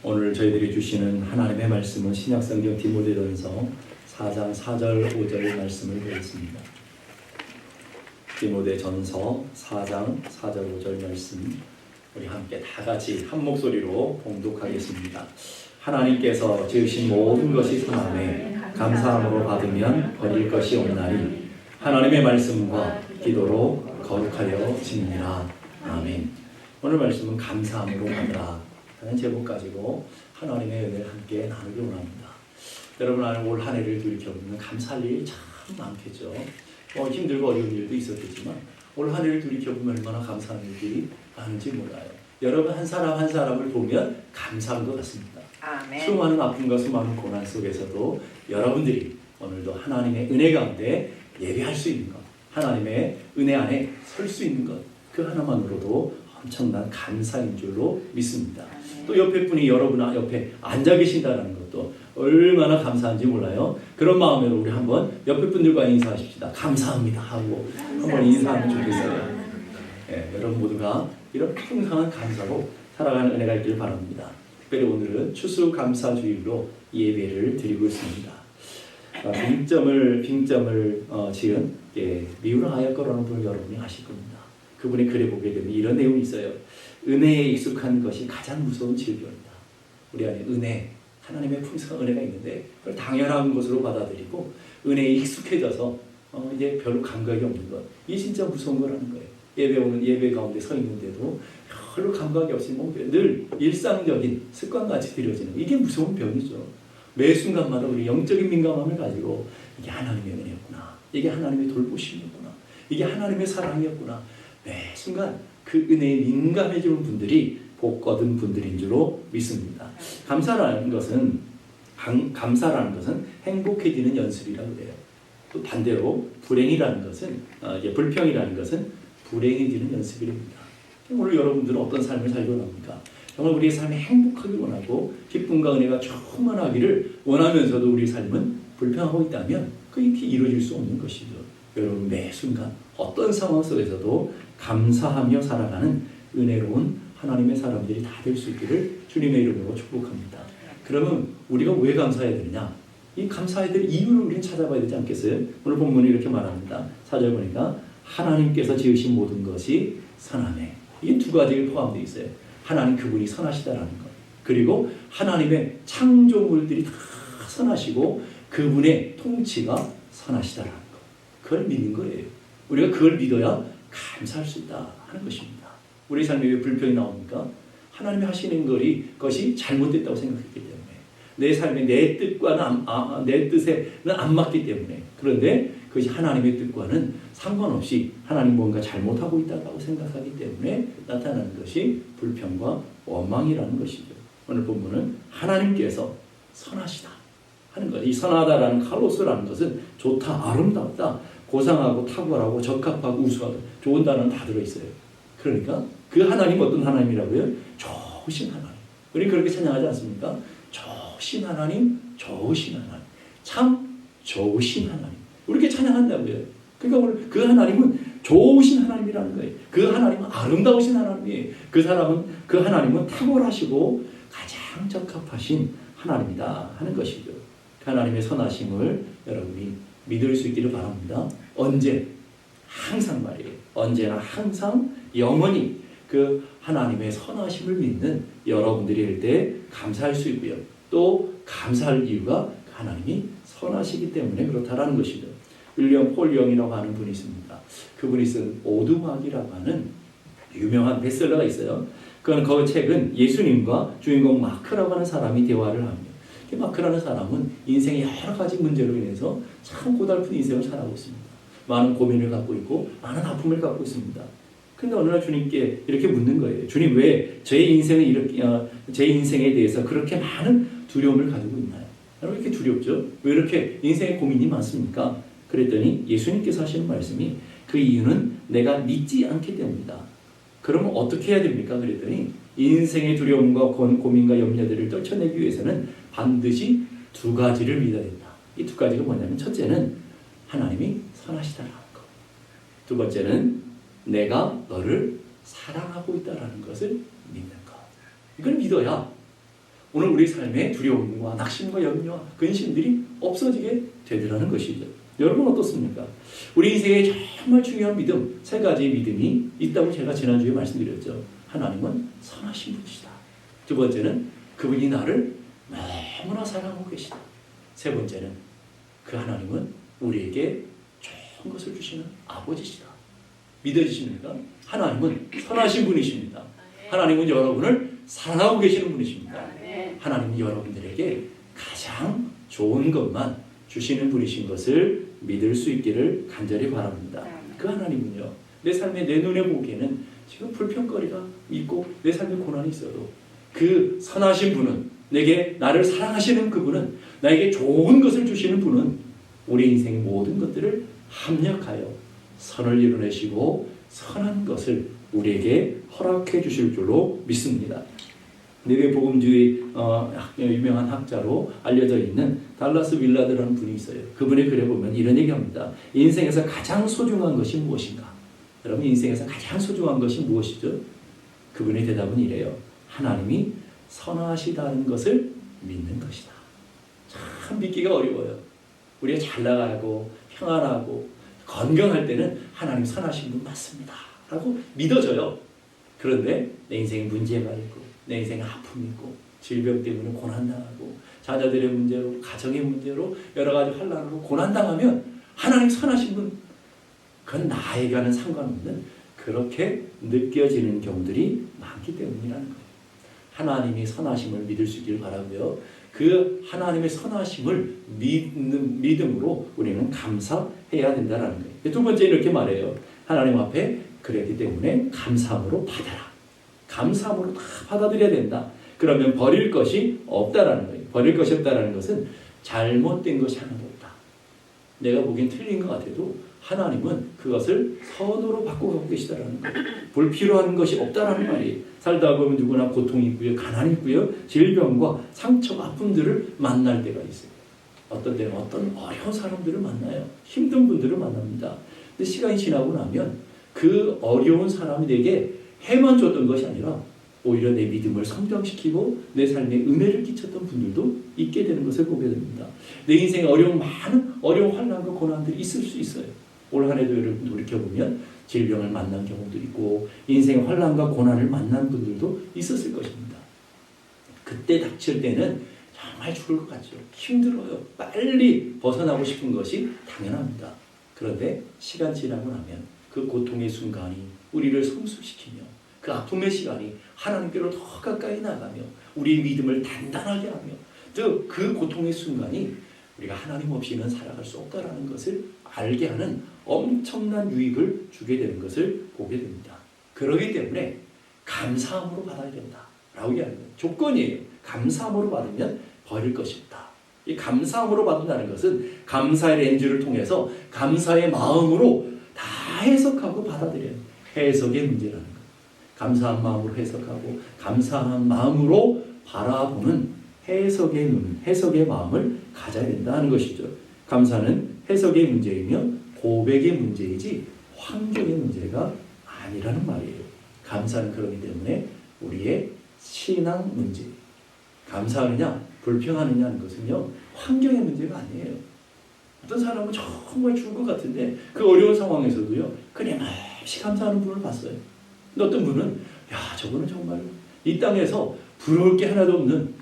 오늘 저희들이 주시는 하나님의 말씀은 신약성경 디모데전서 4장 4절 5절 말씀을 보겠습니다. 디모데전서 4장 4절 5절 말씀 우리 함께 다 같이 한 목소리로 봉독하겠습니다. 하나님께서 지으신 모든 것이 선함에 감사함으로 받으면 버릴 것이 없나니 하나님의 말씀과 기도로 거룩하여 지니라. 아멘. 오늘 말씀은 감사함으로 받으라. 라는 제목 가지고 하나님의 은혜를 함께 나누기 원합니다. 여러분 올한 해를 돌이켜보면 감사할 일이 참 많겠죠. 어, 힘들고 어려운 일도 있었겠지만 올 한 해를 돌이켜보면 얼마나 감사한 일들이 많은지 몰라요. 여러분 한 사람 한 사람을 보면 감사한 것 같습니다. 아멘. 수많은 아픔과 수많은 고난 속에서도 여러분들이 오늘도 하나님의 은혜 가운데 예배할 수 있는 것, 하나님의 은혜 안에 설 수 있는 것, 그 하나만으로도 엄청난 감사인 줄로 믿습니다. 또 옆에 분이 여러분 옆에 앉아 계신다는 것도 얼마나 감사한지 몰라요. 그런 마음으로 우리 한번 옆에 분들과 인사하십시다. 감사합니다 하고 한번 인사하면 좋겠어요. 예, 여러분 모두가 이런 풍성한 감사로 살아가는 은혜가 있길 바랍니다. 특별히 오늘은 추수감사주일로 예배를 드리고 있습니다. 아, 빙점을 빙점을 어, 지은 예, 미우라 하였거라는 분을 여러분이 아실 겁니다. 그분의 글에 보게 되면 이런 내용이 있어요. 은혜에 익숙한 것이 가장 무서운 질병이다. 우리 안에 은혜, 하나님의 풍성한 은혜가 있는데 그걸 당연한 것으로 받아들이고 은혜에 익숙해져서 어, 이제 별로 감각이 없는 것. 이게 진짜 무서운 거라는 거예요. 예배 오는 예배 가운데 서 있는데도 별로 감각이 없이 뭐늘 일상적인 습관같이 드려지는 이게 무서운 병이죠. 매 순간마다 우리 영적인 민감함을 가지고 이게 하나님의 은혜였구나. 이게 하나님의 돌보심이었구나. 이게 하나님의 사랑이었구나. 매 순간 그 은혜에 민감해지는 분들이 복 얻은 분들인 줄로 믿습니다. 감사라는 것은 감, 감사라는 것은 행복해지는 연습이라고 그래요. 또 반대로 불행이라는 것은 어, 이제 불평이라는 것은 불행해지는 연습입니다. 오늘 여러분들은 어떤 삶을 살고 합니까? 정말 우리의 삶이 행복하길 원하고 기쁨과 은혜가 충만하기를 원하면서도 우리 삶은 불평하고 있다면 그게 이루어질 수 없는 것이죠. 여러분 매 순간 어떤 상황 속에서도 감사하며 살아가는 은혜로운 하나님의 사람들이 다 될 수 있기를 주님의 이름으로 축복합니다. 그러면 우리가 왜 감사해야 되느냐? 이 감사해야 될 이유를 우리는 찾아봐야 되지 않겠어요? 오늘 본문이 이렇게 말합니다. 사절 보니까 하나님께서 지으신 모든 것이 선하네. 이두 가지가 포함되어 있어요. 하나님 그분이 선하시다라는 것. 그리고 하나님의 창조물들이 다 선하시고 그분의 통치가 선하시다라는 것. 그걸 믿는 거예요. 우리가 그걸 믿어야 감사할 수 있다 하는 것입니다. 우리 삶에 왜 불평이 나옵니까? 하나님이 하시는 것이, 것이 잘못됐다고 생각했기 때문에 내 삶의 내 뜻과는 안, 아, 내 뜻에는 안 맞기 때문에 그런데 그것이 하나님의 뜻과는 상관없이 하나님 뭔가 잘못하고 있다고 생각하기 때문에 나타나는 것이 불평과 원망이라는 것이죠. 오늘 본문은 하나님께서 선하시다 하는 것. 이 선하다라는 칼로스라는 것은 좋다, 아름답다, 고상하고 탁월하고 적합하고 우수하다. 좋은 단어는 다 들어있어요. 그러니까 그 하나님 어떤 하나님이라고요? 좋으신 하나님. 우리 그렇게 찬양하지 않습니까? 좋으신 하나님, 좋으신 하나님. 참 좋으신 하나님. 이렇게 찬양한다고요. 그러니까 오늘 그 하나님은 좋으신 하나님이라는 거예요. 그 하나님은 아름다우신 하나님이에요. 그 사람은 그 하나님은 탁월하시고 가장 적합하신 하나님이다 하는 것이죠. 그 하나님의 선하심을 여러분이 믿을 수 있기를 바랍니다. 언제 항상 말이에요. 언제나 항상 영원히 그 하나님의 선하심을 믿는 여러분들이 때 감사할 수 있고요. 또 감사할 이유가 하나님이 선하시기 때문에 그렇다라는 것이죠. 윌리엄 폴 영이라고 하는 분이 있습니다. 그분이 쓴 오두막이라고 하는 유명한 베스트셀러가 있어요. 그건 그 책은 예수님과 주인공 마크라고 하는 사람이 대화를 합니다. 마크라는 사람은 인생의 여러 가지 문제로 인해서 참 고달픈 인생을 살아가고 있습니다. 많은 고민을 갖고 있고 많은 아픔을 갖고 있습니다. 근데 어느 날 주님께 이렇게 묻는 거예요. 주님 왜 제 인생에 이렇게 어, 제 인생에 대해서 그렇게 많은 두려움을 가지고 있나요? 여러분 이렇게 두렵죠? 왜 이렇게 인생에 고민이 많습니까? 그랬더니 예수님께서 하시는 말씀이 그 이유는 내가 믿지 않기 때문이다. 그러면 어떻게 해야 됩니까? 그랬더니 인생의 두려움과 고민과 염려들을 떨쳐내기 위해서는 반드시 두 가지를 믿어야 된다. 이 두 가지가 뭐냐면 첫째는 하나님이 선하시다라는 것. 두 번째는 내가 너를 사랑하고 있다라는 것을 믿는 것. 이걸 믿어야 오늘 우리 삶에 두려움과 낙심과 염려와 근심들이 없어지게 되더라는 것이죠. 여러분 어떻습니까? 우리 인생에 정말 중요한 믿음, 세 가지의 믿음이 있다고 제가 지난주에 말씀드렸죠. 하나님은 선하신 분이시다. 두 번째는 그분이 나를 너무나 사랑하고 계시다. 세 번째는 그 하나님은 우리에게 좋은 것을 주시는 아버지시다. 믿어지십니까? 하나님은 선하신 분이십니다. 하나님은 여러분을 사랑하고 계시는 분이십니다. 하나님은 여러분들에게 가장 좋은 것만 주시는 분이신 것을 믿을 수 있기를 간절히 바랍니다. 그 하나님은요, 내 삶에 내 눈에 보기에는 지금 불평거리가 있고 내 삶에 고난이 있어도 그 선하신 분은 내게 나를 사랑하시는 그분은 나에게 좋은 것을 주시는 분은 우리 인생의 모든 것들을 합력하여 선을 이루내시고 선한 것을 우리에게 허락해 주실 줄로 믿습니다. 내외 복음주의 어, 학- 유명한 학자로 알려져 있는 달라스 윌라드라는 분이 있어요. 그분의 글에 보면 이런 얘기합니다. 인생에서 가장 소중한 것이 무엇인가? 여러분 인생에서 가장 소중한 것이 무엇이죠? 그분의 대답은 이래요. 하나님이 선하시다는 것을 믿는 것이다. 참 믿기가 어려워요. 우리가 잘 나가고 평안하고 건강할 때는 하나님 선하신 분 맞습니다. 라고 믿어져요. 그런데 내 인생에 문제가 있고 내 인생에 아픔이 있고 질병 때문에 고난당하고 자녀들의 문제로 가정의 문제로 여러 가지 환란으로 고난당하면 하나님 선하신 분 그건 나에게는 상관없는 그렇게 느껴지는 경우들이 많기 때문이라는 거예요. 하나님이 선하심을 믿을 수 있기를 바라고요. 그 하나님의 선하심을 믿는 믿음으로 우리는 감사해야 된다는 거예요. 두 번째 이렇게 말해요. 하나님 앞에 그랬기 때문에 감사함으로 받아라. 감사함으로 다 받아들여야 된다. 그러면 버릴 것이 없다라는 거예요. 버릴 것이 없다라는 것은 잘못된 것이 하나도 없다. 내가 보기엔 틀린 것 같아도 하나님은 그것을 선으로 바꿔가고 계시다라는 거예요. 불필요한 것이 없다라는 말이에요. 살다 보면 누구나 고통이 있고요, 가난이 있고요, 질병과 상처, 아픔들을 만날 때가 있어요. 어떤 때는 어떤 어려운 사람들을 만나요. 힘든 분들을 만납니다. 근데 시간이 지나고 나면 그 어려운 사람이 내게 해만 줬던 것이 아니라 오히려 내 믿음을 성장시키고 내 삶에 은혜를 끼쳤던 분들도 있게 되는 것을 보게 됩니다. 내 인생에 어려운 많은 어려운 환난과 고난들이 있을 수 있어요. 올 한해도 여러분 돌이켜보면 질병을 만난 경우도 있고 인생의 환난과 고난을 만난 분들도 있었을 것입니다. 그때 닥칠 때는 정말 죽을 것 같죠. 힘들어요. 빨리 벗어나고 싶은 것이 당연합니다. 그런데 시간 지나고 나면 그 고통의 순간이 우리를 성숙시키며 그 아픔의 시간이 하나님께로 더 가까이 나가며 우리의 믿음을 단단하게 하며 또그 고통의 순간이 우리가 하나님 없이는 살아갈 수 없다라는 것을 알게 하는 엄청난 유익을 주게 되는 것을 보게 됩니다. 그러기 때문에 감사함으로 받아야 된다 라고 얘기하는 거예요. 조건이에요. 감사함으로 받으면 버릴 것이 없다. 이 감사함으로 받는다는 것은 감사의 렌즈를 통해서 감사의 마음으로 다 해석하고 받아들여요. 해석의 문제라는 거예요. 감사한 마음으로 해석하고 감사한 마음으로 바라보는 해석의 눈, 해석의 마음을 가져야 된다 하는 것이죠. 감사는 해석의 문제이며 고백의 문제이지 환경의 문제가 아니라는 말이에요. 감사는 그렇기 때문에 우리의 신앙 문제. 감사하느냐, 불평하느냐는 것은요, 환경의 문제가 아니에요. 어떤 사람은 정말 죽을 것 같은데 그 어려운 상황에서도요, 그냥 몹시 감사하는 분을 봤어요. 근데 어떤 분은, 야, 저분은 정말 이 땅에서 부러울 게 하나도 없는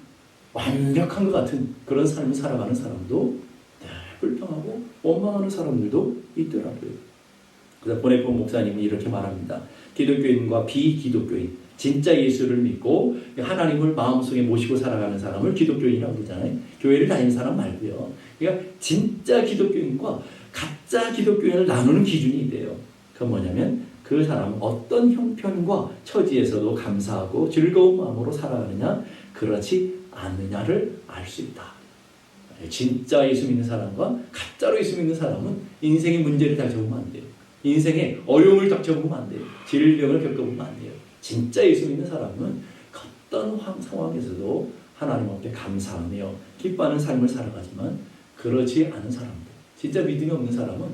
완벽한 것 같은 그런 삶을 살아가는 사람도 늘 불평하고 원망하는 사람들도 있더라고요. 그래서 보내본 목사님이 이렇게 말합니다. 기독교인과 비기독교인, 진짜 예수를 믿고 하나님을 마음속에 모시고 살아가는 사람을 기독교인이라고 그러잖아요. 교회를 다니는 사람 말고요. 그러니까 진짜 기독교인과 가짜 기독교인을 나누는 기준이 있대요. 그건 뭐냐면 그 사람은 어떤 형편과 처지에서도 감사하고 즐거운 마음으로 살아가느냐, 그렇지 않느냐를 알 수 있다. 진짜 예수 믿는 사람과 가짜로 예수 믿는 사람은 인생의 문제를 닥쳐보면 안 돼요. 인생의 어려움을 닥쳐보면 안 돼요. 질병을 겪어보면 안 돼요. 진짜 예수 믿는 사람은 어떤 황- 상황에서도 하나님 앞에 감사하며 기뻐하는 삶을 살아가지만 그렇지 않은 사람들, 진짜 믿음이 없는 사람은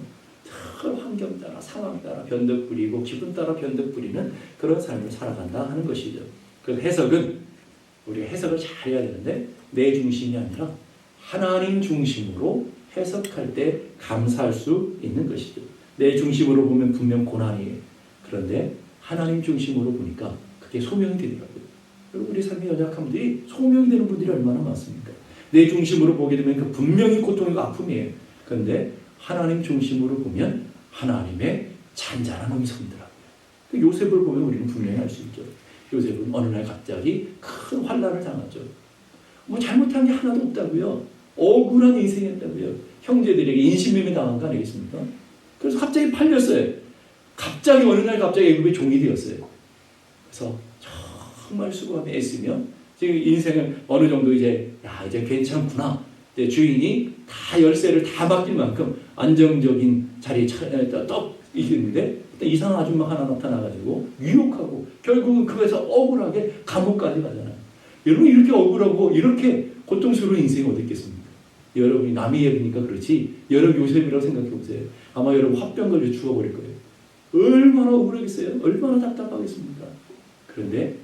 늘 환경 따라 상황 따라 변덕 부리고 기분 따라 변덕 부리는 그런 삶을 살아간다 하는 것이죠. 그 해석은 우리가 해석을 잘 해야 되는데 내 중심이 아니라 하나님 중심으로 해석할 때 감사할 수 있는 것이죠. 내 중심으로 보면 분명 고난이에요. 그런데 하나님 중심으로 보니까 그게 소명이 되더라고요. 여러분 우리 삶의 연약한 분들이 소명이 되는 분들이 얼마나 많습니까? 내 중심으로 보게 되면 그 분명히 고통이고 아픔이에요. 그런데 하나님 중심으로 보면 하나님의 잔잔한 음성이더라고요. 그 요셉을 보면 우리는 분명히 알 수 있죠. 요셉은 어느 날 갑자기 큰 환란을 당하죠. 뭐 잘못한 게 하나도 없다고요. 억울한 인생이었다고요. 형제들에게 인신매매 당한 거 아니겠습니까? 그래서 갑자기 팔렸어요. 갑자기 어느 날 갑자기 애굽의 종이 되었어요. 그래서 정말 수고하며 애쓰며 지금 인생을 어느 정도 이제 야 이제 괜찮구나. 이제 주인이 다 열쇠를 다 맡길 만큼 안정적인 자리에 차- 떡 있는데 이상한 아줌마 하나 나타나가지고 유혹하고 결국은 그거에서 억울하게 감옥까지 가잖아요. 여러분 이렇게 억울하고 이렇게 고통스러운 인생이 어디 있겠습니까? 여러분이 남이 예비니까 그렇지 여러분 요셉이라고 생각해 보세요. 아마 여러분 화병 걸려 죽어버릴 거예요. 얼마나 억울하겠어요? 얼마나 답답하겠습니까? 그런데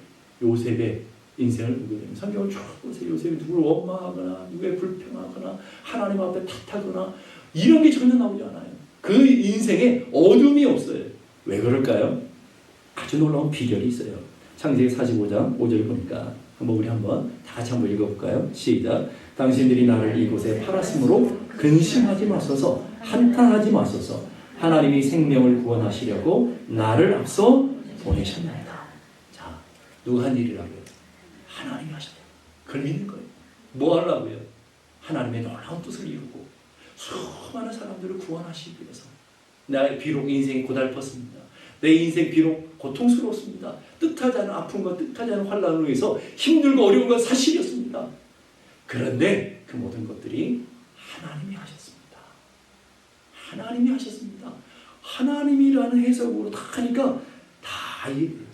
요셉의 인생을 보게 되면 성경을 쭉 보세요. 요셉이 누구를 원망하거나 누구에 불평하거나 하나님 앞에 탓하거나 이런 게 전혀 나오지 않아요. 그 인생에 어둠이 없어요. 왜 그럴까요? 아주 놀라운 비결이 있어요. 창세기 45장 5절 보니까 한번 우리 한번 다 같이 한번 읽어볼까요? 시작. 당신들이 나를 이곳에 팔았으므로 근심하지 마소서 한탄하지 마소서 하나님이 생명을 구원하시려고 나를 앞서 보내셨나이다. 자, 누가 한 일이라고요? 하나님이 하셨다. 그걸 믿는 거예요. 뭐 하려고요? 하나님의 놀라운 뜻을 이루고 수많은 사람들을 구원하시기 위해서 나의 비록 인생이 고달팠습니다. 내 인생 비록 고통스러웠습니다. 뜻하지 않은 아픔과 뜻하지 않은 환란으로 인해서 힘들고 어려운 건 사실이었습니다. 그런데 그 모든 것들이 하나님이 하셨습니다. 하나님이 하셨습니다. 하나님이라는 해석으로 다 하니까 다 이해돼요.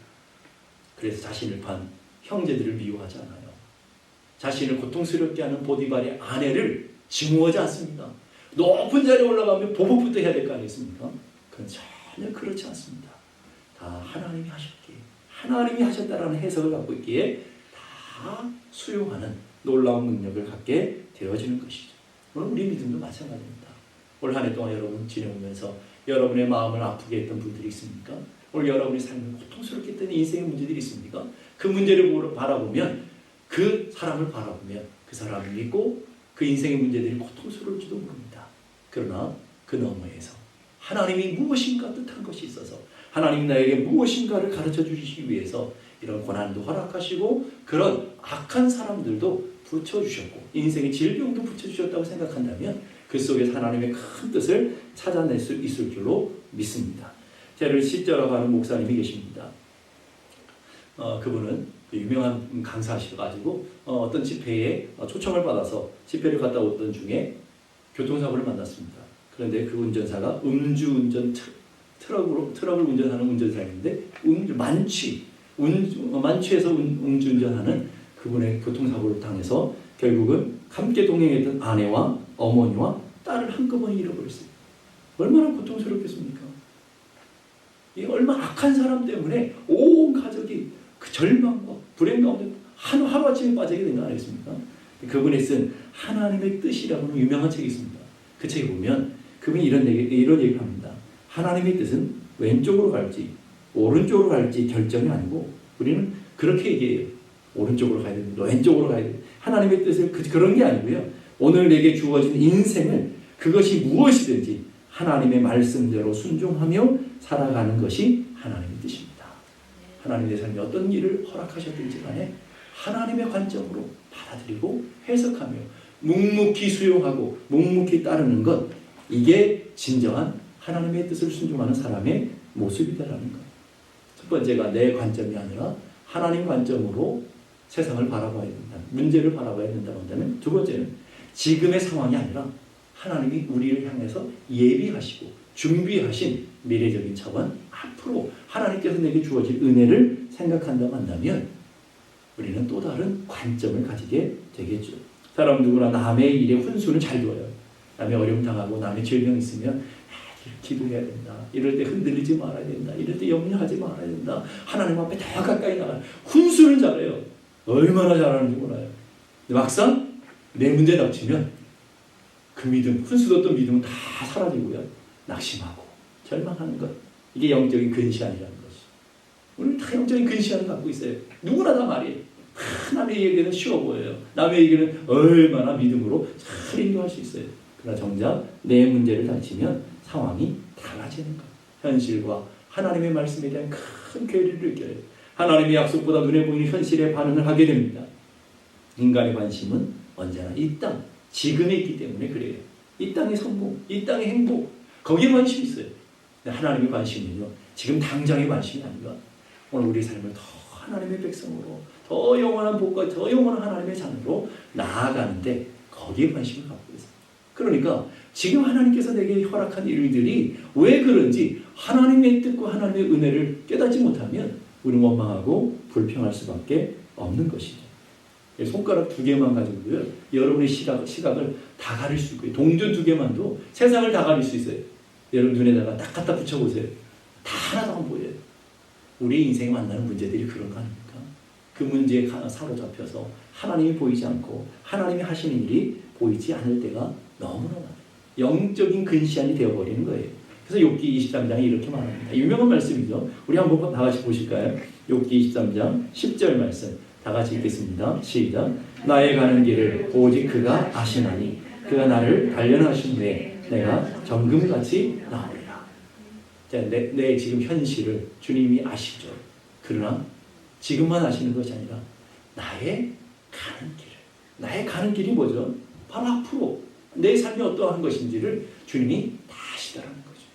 그래서 자신을 판 형제들을 미워하지 않아요. 자신을 고통스럽게 하는 보디발의 아내를 증오하지 않습니다. 높은 자리에 올라가면 보복부터 해야 될 거 아니겠습니까? 그건 전혀 그렇지 않습니다. 다 하나님이 하셨기에 하나님이 하셨다라는 해석을 갖고 있기에 다 수용하는 놀라운 능력을 갖게 되어지는 것이죠. 오늘 우리 믿음도 마찬가지입니다. 올 한 해 동안 여러분 지내오면서 여러분의 마음을 아프게 했던 분들이 있습니까? 오늘 여러분의 삶을 고통스럽게 했던 인생의 문제들이 있습니까? 그 문제를 바라보면 그 사람을 바라보면 그 사람을 믿고 그 인생의 문제들이 고통스러울지도 모릅니다. 그러나 그 너머에서 하나님이 무엇인가 뜻한 것이 있어서 하나님 나에게 무엇인가를 가르쳐 주시기 위해서 이런 고난도 허락하시고 그런 악한 사람들도 붙여주셨고 인생의 질병도 붙여주셨다고 생각한다면 그 속에서 하나님의 큰 뜻을 찾아낼 수 있을 줄로 믿습니다. 저를 십자라고 하는 목사님이 계십니다. 어, 그분은 그 유명한 강사하셔가지고 어, 떤 집회에 어, 초청을 받아서 집회를 갔다 오던 중에 교통사고를 만났습니다. 그런데 그 운전사가 음주운전 트, 트럭으로 트럭을 운전하는 운전사였는데 음, 만취 운, 어, 만취해서 운, 음주운전하는 그분의 교통사고를 당해서 결국은 함께 동행했던 아내와 어머니와 딸을 한꺼번에 잃어버렸어요. 얼마나 고통스럽겠습니까? 이 얼마 악한 사람 때문에 온 가족이 그 절망과 불행 가운데 한 하루아침에 빠지게 된 거 아니겠습니까? 그분이 쓴 하나님의 뜻이라고 하는 유명한 책이 있습니다. 그 책에 보면 그분이 이런 얘기, 이런 얘기를 합니다. 하나님의 뜻은 왼쪽으로 갈지 오른쪽으로 갈지 결정이 아니고 우리는 그렇게 얘기해요. 오른쪽으로 가야 됩니다. 왼쪽으로 가야 돼요. 하나님의 뜻은 그, 그런 게 아니고요. 오늘 내게 주어진 인생을 그것이 무엇이든지 하나님의 말씀대로 순종하며 살아가는 것이 하나님의 뜻입니다. 하나님의 삶에 어떤 일을 허락하셨든지 간에 하나님의 관점으로 받아들이고 해석하며 묵묵히 수용하고 묵묵히 따르는 것 이게 진정한 하나님의 뜻을 순종하는 사람의 모습이다라는 것. 첫 번째가 내 관점이 아니라 하나님 관점으로 세상을 바라봐야 된다. 문제를 바라봐야 된다고 한다면 두 번째는 지금의 상황이 아니라 하나님이 우리를 향해서 예비하시고 준비하신 미래적인 차원 앞으로 하나님께서 내게 주어질 은혜를 생각한다고 한다면 우리는 또 다른 관점을 가지게 되겠죠. 사람 누구나 남의 일에 훈수는 잘 둬요. 남의 어려움 당하고 남의 질병 있으면 아, 기도해야 된다. 이럴 때 흔들리지 말아야 된다. 이럴 때 염려하지 말아야 된다. 하나님 앞에 더 가까이 나가. 훈수는 잘해요. 얼마나 잘하는지 몰라요. 막상 내 문제 닥치면 그 믿음, 훈수뒀던 믿음은 다 사라지고요. 낙심하고 절망하는 것. 이게 영적인 근시안이라는 것이. 우리는 다 영적인 근시안을 갖고 있어요. 누구나 다 말이에요. 남의 얘기는 쉬워 보여요. 남의 얘기는 얼마나 믿음으로 잘 인도할 수 있어요. 그러나 정작 내 문제를 닥치면 상황이 달라지는 것. 현실과 하나님의 말씀에 대한 큰 괴리를 느껴요. 하나님의 약속보다 눈에 보이는 현실에 반응을 하게 됩니다. 인간의 관심은 언제나 이 땅, 지금에 있기 때문에 그래요. 이 땅의 성공, 이 땅의 행복, 거기에 관심이 있어요. 하나님의 관심은요, 지금 당장의 관심이 아니라 오늘 우리 삶을 더 하나님의 백성으로, 더 영원한 복과 더 영원한 하나님의 자녀로 나아가는데 거기에 관심을 갖고 있어요. 그러니까 지금 하나님께서 내게 허락한 일들이 왜 그런지 하나님의 뜻과 하나님의 은혜를 깨닫지 못하면 우리는 원망하고 불평할 수밖에 없는 것이죠. 손가락 두 개만 가지고요. 여러분의 시각, 시각을 다 가릴 수 있고요. 동전 두 개만도 세상을 다 가릴 수 있어요. 여러분 눈에다가 딱 갖다 붙여보세요. 다 하나도 안 보여요. 우리 인생에 만나는 문제들이 그런 거 아닙니까? 그 문제에 가- 사로잡혀서 하나님이 보이지 않고 하나님이 하시는 일이 보이지 않을 때가 너무나 많아요. 영적인 근시안이 되어버리는 거예요. 그래서 욥기 23장에 이렇게 말합니다. 유명한 말씀이죠. 우리 한번 다 같이 보실까요? 욥기 23장 10절 말씀. 다 같이 읽겠습니다. 시작. 나의 가는 길을 오직 그가 아시나니 그가 나를 단련하신 후에 내가 정금같이 나오리라. 자, 내, 내 지금 현실을 주님이 아시죠. 그러나 지금만 아시는 것이 아니라 나의 가는 길. 나의 가는 길이 뭐죠? 바로 앞으로 내 삶이 어떠한 것인지를 주님이.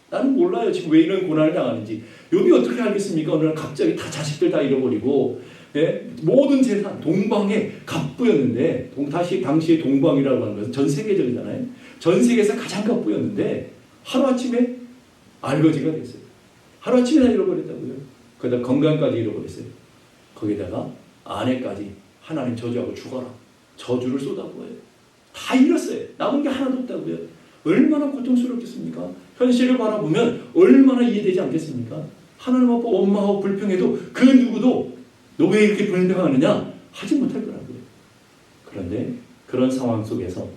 나는 몰라요. 지금 왜 이런 고난을 당하는지. 여기 어떻게 알겠습니까? 날 갑자기 다 자식들 다 잃어버리고 예? 모든 재산 동방에 갑부였는데 동, 다시 당시에 동방이라고 하는 것은 전 세계적이잖아요. 전 세계에서 가장 갑부였는데 하루아침에 알거지가 됐어요. 하루아침에 다 잃어버렸다고요. 거기다 건강까지 잃어버렸어요. 거기다가 아내까지 하나님 저주하고 죽어라. 저주를 쏟아부어요. 다 잃었어요. 남은 게 하나도 없다고요. 얼마나 고통스럽겠습니까? 현실을 바라보면 얼마나 이해되지 않겠습니까? 하나님 앞에 원망하고 불평해도 그 누구도 너 왜 이렇게 불평하느냐 하지 못할 거라고요. 그런데 그런 상황 속에서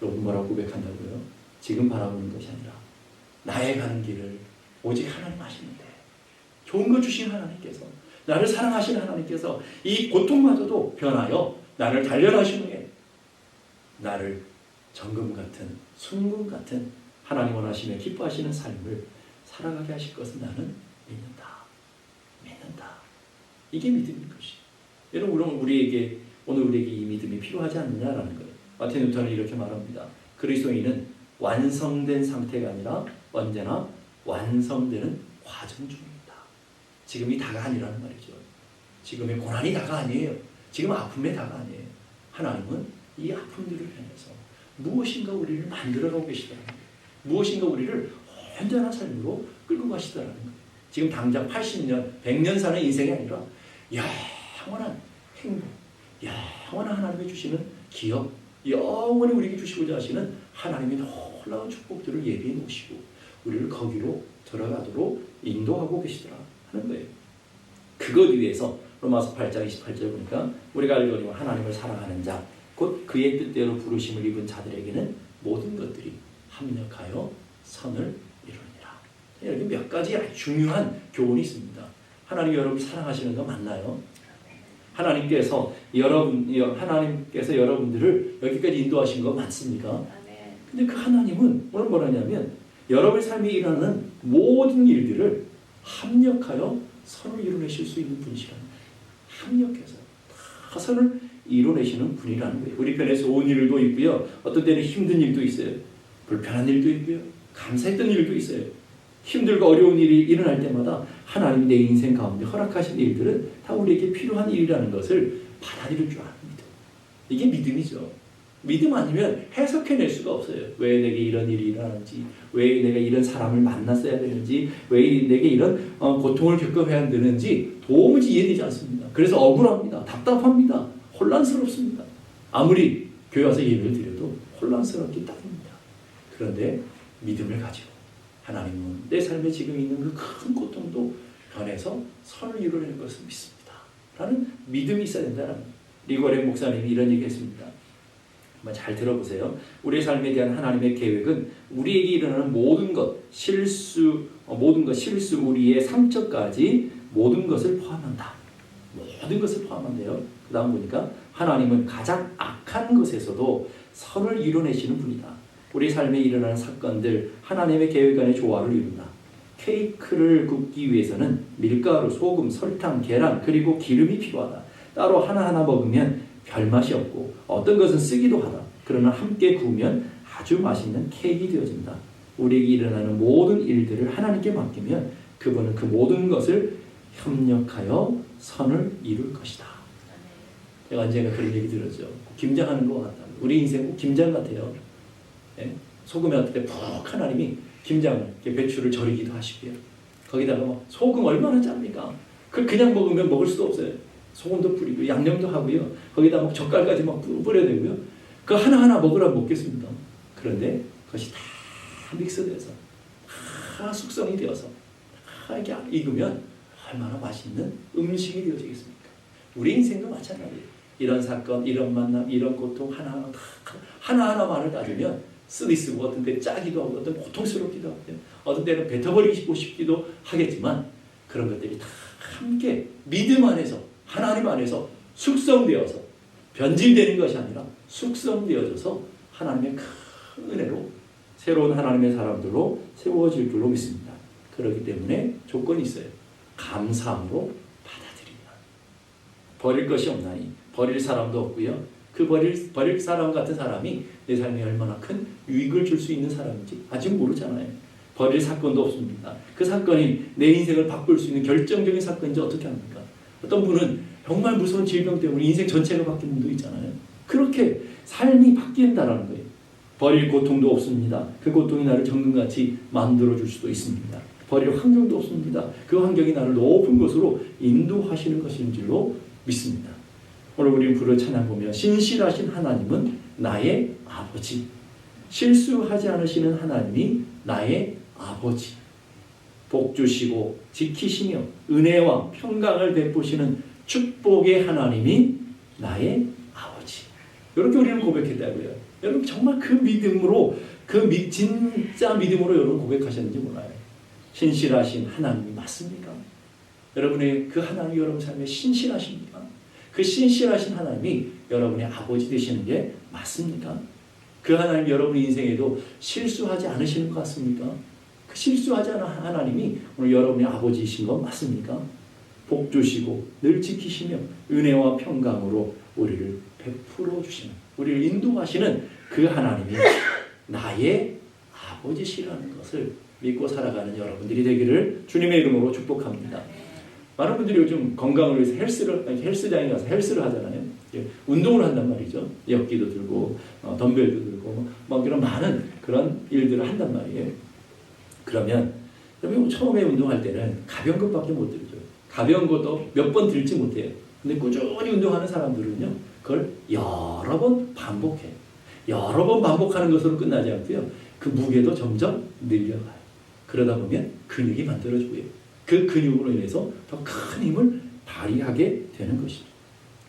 여러분 뭐라고 고백한다고요? 지금 바라보는 것이 아니라 나의 가는 길을 오직 하나님 하시는데 좋은 거 주신 하나님께서 나를 사랑하시는 하나님께서 이 고통마저도 변하여 나를 단련하신 후에 나를 정금 같은 순금 같은 하나님 원하시며 기뻐하시는 삶을 살아가게 하실 것은 나는 믿는다. 믿는다. 이게 믿음인 것이. 여러분 그럼 우리에게 오늘 우리에게 이 믿음이 필요하지 않느냐라는 거예요. 마틴 루터는 이렇게 말합니다. 그리스도인은 완성된 상태가 아니라 언제나 완성되는 과정 중입니다. 지금이 다가 아니라는 말이죠. 지금의 고난이 다가 아니에요. 지금 아픔의 다가 아니에요. 하나님은 이 아픔들을 통해서 무엇인가 우리를 만들어가고 계시다는 거예요. 무엇인가 우리를 온전한 삶으로 끌고 가시다는 거예요. 지금 당장 80년, 100년 사는 인생이 아니라 영원한 행복, 영원한 하나님이 주시는 기업, 영원히 우리에게 주시고자 하시는 하나님의 놀라운 축복들을 예비해 놓으시고 우리를 거기로 들어가도록 인도하고 계시더라 하는 거예요. 그것 위해서 로마서 8장 28절 보니까 우리가 알거니와 하나님을 사랑하는 자, 곧 그의 뜻대로 부르심을 입은 자들에게는 모든 것들이 합력하여 선을 이루니라. 이렇게 몇 가지 중요한 교훈이 있습니다. 하나님 여러분 사랑하시는 거 맞나요? 하나님께서 여러분 하나님께서 여러분들을 여기까지 인도하신 거 맞습니까? 근데 그 하나님은 오늘 뭐라냐면 여러분의 삶에 일어나는 모든 일들을 합력하여 선을 이루내실 수 있는 분이시라는 거예요. 합력해서 다 선을 이루내시는 분이라는 거예요. 우리 편에 좋은 일도 있고요. 어떤 때는 힘든 일도 있어요. 불편한 일도 있고요. 감사했던 일도 있어요. 힘들고 어려운 일이 일어날 때마다 하나님 내 인생 가운데 허락하신 일들은 다 우리에게 필요한 일이라는 것을 받아들일 줄 믿음. 이게 믿음이죠. 믿음 아니면 해석해낼 수가 없어요. 왜 내게 이런 일이 일어나는지, 왜 내가 이런 사람을 만났어야 되는지, 왜 내게 이런 어, 고통을 겪어야 되는지 도무지 이해되지 않습니다. 그래서 억울합니다. 답답합니다. 혼란스럽습니다. 아무리 교회 와서 예배를 드려도 혼란스럽기 따릅니다. 그런데 믿음을 가지고 하나님은 내 삶에 지금 있는 그 큰 고통도 변해서 선을 이루려는 것을 믿습니다. 라는 믿음이 있어야 된다는 리고렌 목사님이 이런 얘기 했습니다. 한번 잘 들어보세요. 우리의 삶에 대한 하나님의 계획은 우리에게 일어나는 모든 것, 실수, 어, 모든 것, 실수, 우리의 상처까지 모든 것을 포함한다. 모든 것을 포함한대요. 그 다음 보니까 하나님은 가장 악한 것에서도 선을 이뤄내시는 분이다. 우리 삶에 일어나는 사건들, 하나님의 계획 안에 조화를 이룬다. 케이크를 굽기 위해서는 밀가루, 소금, 설탕, 계란, 그리고 기름이 필요하다. 따로 하나하나 먹으면 별맛이 없고 어떤 것은 쓰기도 하다. 그러나 함께 구우면 아주 맛있는 케이크 되어진다. 우리에게 일어나는 모든 일들을 하나님께 맡기면 그분은 그 모든 것을 협력하여 선을 이룰 것이다. 제가 언젠가 그런 얘기 들었죠. 김장하는 것 같다. 우리 인생 꼭 김장 같아요. 예? 소금에 어떨 때푹 하나님이 김장을 배추를 절이기도 하시고요. 거기다가 뭐 소금 얼마나 짭니까? 그 그냥 먹으면 먹을 수도 없어요. 소금도 뿌리고 양념도 하고요. 거기다 막 젓갈까지 막 뿌- 뿌려야 되고요. 그 하나하나 먹으라 먹겠습니다. 그런데 그것이 다 믹스돼서 다 숙성이 되어서 다 익으면 얼마나 맛있는 음식이 되어지겠습니까? 우리 인생도 마찬가지예요. 이런 사건, 이런 만남, 이런 고통 하나 하나 다 하나하나만을 따지면 쓰리 쓰고 어떤 때 짜기도 하고 어떤 고통스럽기도 하고요. 어떤 때는 뱉어버리고 싶기도 하겠지만 그런 것들이 다 함께 믿음 안에서 하나님 안에서 숙성되어서 변질되는 것이 아니라 숙성되어져서 하나님의 큰 은혜로 새로운 하나님의 사람들로 세워질 줄로 믿습니다. 그렇기 때문에 조건이 있어요. 감사함으로 받아들이면 버릴 것이 없나니 버릴 사람도 없고요. 그 버릴 버릴 사람 같은 사람이 내 삶에 얼마나 큰 유익을 줄 수 있는 사람인지 아직 모르잖아요. 버릴 사건도 없습니다. 그 사건이 내 인생을 바꿀 수 있는 결정적인 사건인지 어떻게 합니까? 어떤 분은 정말 무서운 질병 때문에 인생 전체가 바뀐 분도 있잖아요. 그렇게 삶이 바뀐다라는 거예요. 버릴 고통도 없습니다. 그 고통이 나를 정금같이 만들어 줄 수도 있습니다. 버릴 환경도 없습니다. 그 환경이 나를 높은 곳으로 인도하시는 것인 줄로 믿습니다. 오늘 우리 부를 찬양 보면 신실하신 하나님은 나의 아버지. 실수하지 않으시는 하나님이 나의 아버지. 복 주시고 지키시며 은혜와 평강을 베푸시는 축복의 하나님이 나의 아버지. 이렇게 우리는 고백했다고요. 여러분 정말 그 믿음으로 그 미, 진짜 믿음으로 여러분 고백하셨는지 몰라요. 신실하신 하나님이 맞습니까? 여러분의 그 하나님 여러분 삶에 신실하십니까? 그 신실하신 하나님이 여러분의 아버지 되시는 게 맞습니까? 그 하나님 여러분 인생에도 실수하지 않으시는 것 같습니까? 그 실수하지 않은 하나님이 오늘 여러분의 아버지이신 것 맞습니까? 복 주시고 늘 지키시며 은혜와 평강으로 우리를 베풀어 주시는 우리를 인도하시는 그 하나님이 나의 아버지시라는 것을 믿고 살아가는 여러분들이 되기를 주님의 이름으로 축복합니다. 많은 분들이 요즘 건강을 위해서 헬스를 헬스장에 가서 헬스를 하잖아요. 예, 운동을 한단 말이죠. 역기도 들고 어, 덤벨도 들고 막 이런 많은 그런 일들을 한단 말이에요. 그러면 여러분 처음에 운동할 때는 가벼운 것밖에 못 들죠. 가벼운 것도 몇 번 들지 못해요. 근데 꾸준히 운동하는 사람들은요, 그걸 여러 번 반복해. 여러 번 반복하는 것으로 끝나지 않고요. 그 무게도 점점 늘려가요. 그러다 보면 근육이 만들어지고요. 그 근육으로 인해서 더 큰 힘을 발휘하게 되는 것이죠.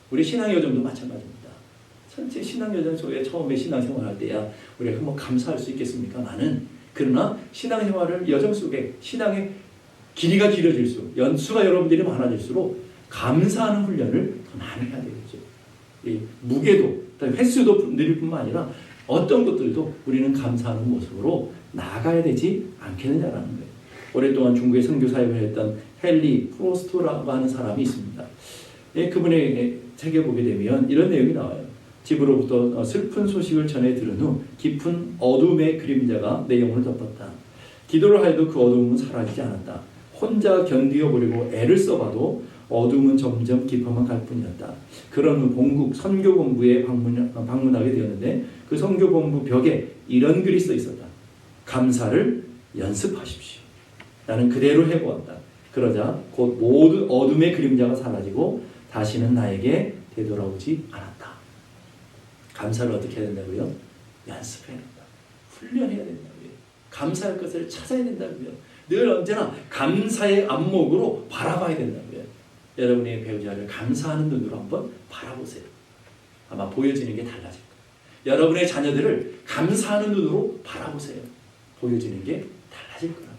우리 신앙여정도 마찬가지입니다. 전체 신앙여정 속에 처음에 신앙생활 할 때야 우리가 한번 감사할 수 있겠습니까? 나는 그러나 신앙생활을 여정 속에 신앙의 길이가 길어질수록 연수가 여러분들이 많아질수록 감사하는 훈련을 더 많이 해야 되겠죠. 이 무게도 횟수도 늘릴 뿐만 아니라 어떤 것들도 우리는 감사하는 모습으로 나아가야 되지 않겠느냐라는 거예요. 오랫동안 중국의 선교 사역을 했던 헨리 프로스토라고 하는 사람이 있습니다. 예, 그분의 책에 보게 되면 이런 내용이 나와요. 집으로부터 슬픈 소식을 전해 들은 후 깊은 어둠의 그림자가 내 영혼을 덮었다. 기도를 하여도 그 어둠은 사라지지 않았다. 혼자 견디어 보려고 애를 써봐도 어둠은 점점 깊어만 갈 뿐이었다. 그런 후 본국 선교본부에 방문, 방문하게 되었는데 그 선교본부 벽에 이런 글이 써 있었다. 감사를 연습하십시오. 나는 그대로 해보았다. 그러자 곧 모든 어둠의 그림자가 사라지고 다시는 나에게 되돌아오지 않았다. 감사를 어떻게 해야 된다고요? 연습해야 된다. 훈련해야 된다고요. 감사할 것을 찾아야 된다고요. 늘 언제나 감사의 안목으로 바라봐야 된다고요. 여러분의 배우자를 감사하는 눈으로 한번 바라보세요. 아마 보여지는 게 달라질 거예요. 여러분의 자녀들을 감사하는 눈으로 바라보세요. 보여지는 게 달라질 거예요.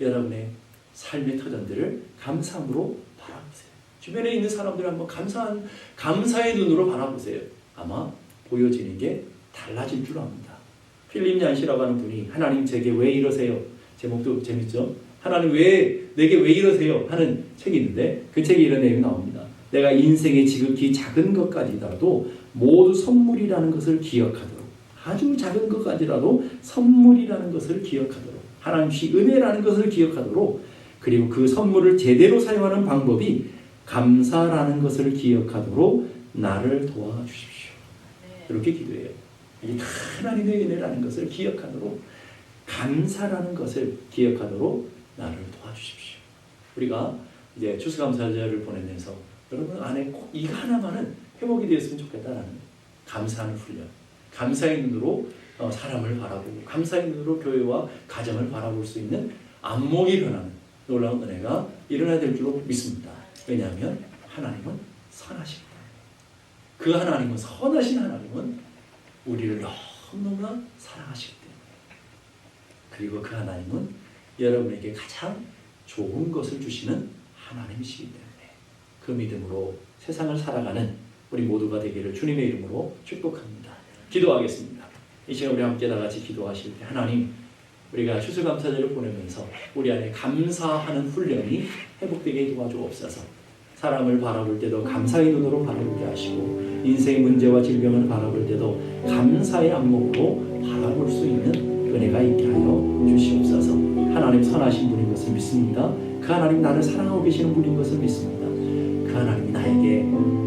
여러분의 삶의 터전들을 감사함으로 바라보세요. 주변에 있는 사람들 한번 감사한 감사의 눈으로 바라보세요. 아마 보여지는 게 달라질 줄 압니다. 필립 얀시라고 하는 분이 하나님 제게 왜 이러세요? 제목도 재밌죠? 하나님 왜 내게 왜 이러세요? 하는 책이 있는데 그 책에 이런 내용이 나옵니다. 내가 인생의 지극히 작은 것까지라도 모두 선물이라는 것을 기억하도록 아주 작은 것까지라도 선물이라는 것을 기억하도록 하나님 시 은혜라는 것을 기억하도록 그리고 그 선물을 제대로 사용하는 방법이 감사라는 것을 기억하도록 나를 도와주십시오. 그렇게 기도해요. 이게 다 하나님의 은혜라는 것을 기억하도록 감사라는 것을 기억하도록 나를 도와주십시오. 우리가 이제 추수감사절을 보내면서 여러분 안에 꼭 이거 하나만은 회복이 되었으면 좋겠다라는 감사하는 훈련, 감사의 눈으로 어, 사람을 바라보고 감사의 눈으로 교회와 가정을 바라볼 수 있는 안목이 변하는 놀라운 은혜가 일어나야 될 줄로 믿습니다. 왜냐하면 하나님은 선하십니다. 그 하나님은 선하신 하나님은 우리를 너무너무나 사랑하시기 때문에 그리고 그 하나님은 여러분에게 가장 좋은 것을 주시는 하나님이시기 때문에 그 믿음으로 세상을 살아가는 우리 모두가 되기를 주님의 이름으로 축복합니다. 기도하겠습니다. 이 시간 우리 함께 다 같이 기도하실 때 하나님 우리가 추수감사절을 보내면서 우리 안에 감사하는 훈련이 회복되게 도와주옵소서. 사람을 바라볼 때도 감사의 눈으로 바라보게 하시고 인생 문제와 질병을 바라볼 때도 감사의 안목으로 바라볼 수 있는 은혜가 있게 하여 주시옵소서. 하나님 선하신 분인 것을 믿습니다. 그 하나님 나를 사랑하고 계시는 분인 것을 믿습니다. 그 하나님이 나에게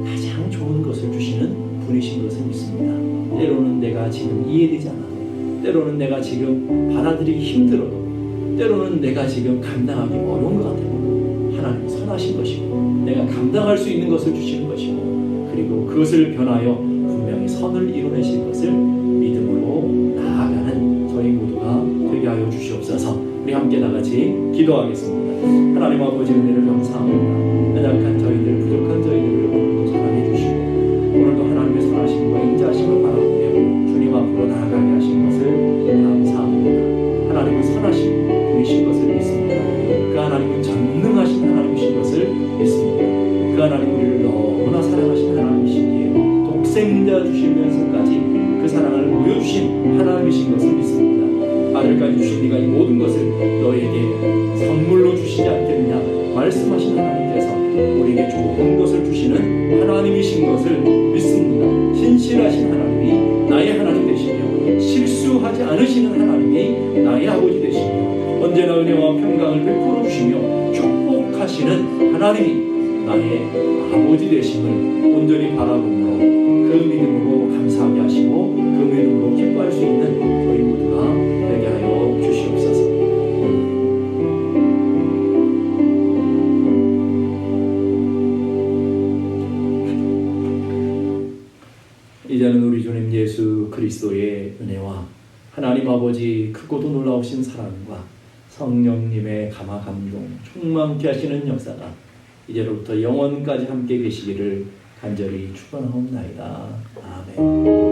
가장 좋은 것을 주시는 분이신 것을 믿습니다. 때로는 내가 지금 이해되지 않아도 때로는 내가 지금 받아들이기 힘들어도 때로는 내가 지금 감당하기 어려운 것 같아도 하나님은 선하신 것이고 내가 감당할 수 있는 것을 주시는 것이고 그리고 그것을 변하여 분명히 선을 이루내실 것을 믿음으로 나아가는 저희 모두가 되게 하여 주시옵소서. 우리 함께 나같이 기도하겠습니다. 하나님 아버지 은혜를 감사합니다. 연약한 저희들 너에게 선물로 주시지 않겠느냐 말씀하신 하나님께서 우리에게 좋은 것을 주시는 하나님이신 것을 믿습니다. 신실하신 하나님이 나의 하나님 되시며 실수하지 않으시는 하나님이 나의 아버지 되시며 언제나 은혜와 평강을 베풀어 주시며 축복하시는 하나님이 나의 아버지 되심을 온전히 바라보므로 사랑과 성령님의 감화 감동 충만케 하시는 역사가 이제로부터 영원까지 함께 계시기를 간절히 축원하옵나이다. 아멘.